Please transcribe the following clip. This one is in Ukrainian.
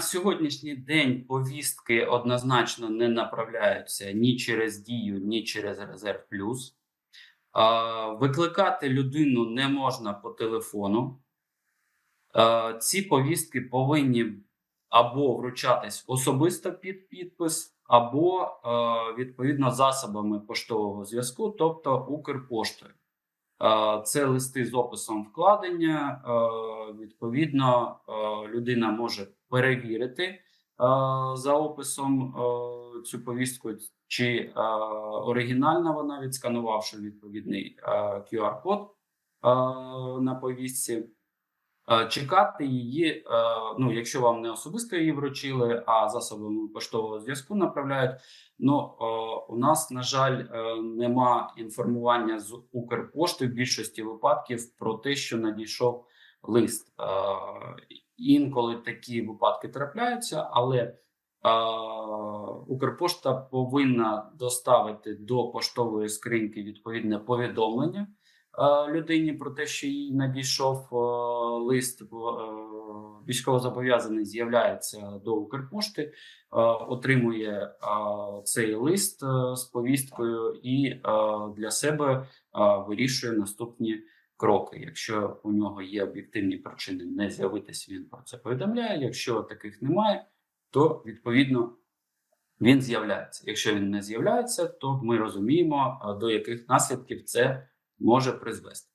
Сьогоднішній день повістки однозначно не направляються ні через дію, ні через резерв плюс. Викликати людину не можна по телефону. Ці повістки повинні або вручатись особисто під підпис, або відповідно засобами поштового зв'язку, тобто Укрпоштою. Е, Це листи з описом вкладення. Е, Відповідно, е, людина може перевірити за описом цю повістку, чи оригінальна вона, відсканувавши відповідний QR-код на повістці. Чекати її, ну якщо вам не особисто її вручили, а засобами поштового зв'язку направляють. Ну у нас, на жаль, нема інформування з Укрпошти в більшості випадків про те, що надійшов лист. Інколи такі випадки трапляються, але Укрпошта повинна доставити до поштової скриньки відповідне повідомлення людині про те, що їй надійшов лист. Е, Військовозобов'язаний з'являється до Укрпошти, е, отримує е, цей лист е, з повісткою і для себе вирішує наступні кроки. Якщо у нього є об'єктивні причини не з'явитись, він про це повідомляє. Якщо таких немає, то відповідно він з'являється. Якщо він не з'являється, то ми розуміємо, до яких наслідків це може призвести.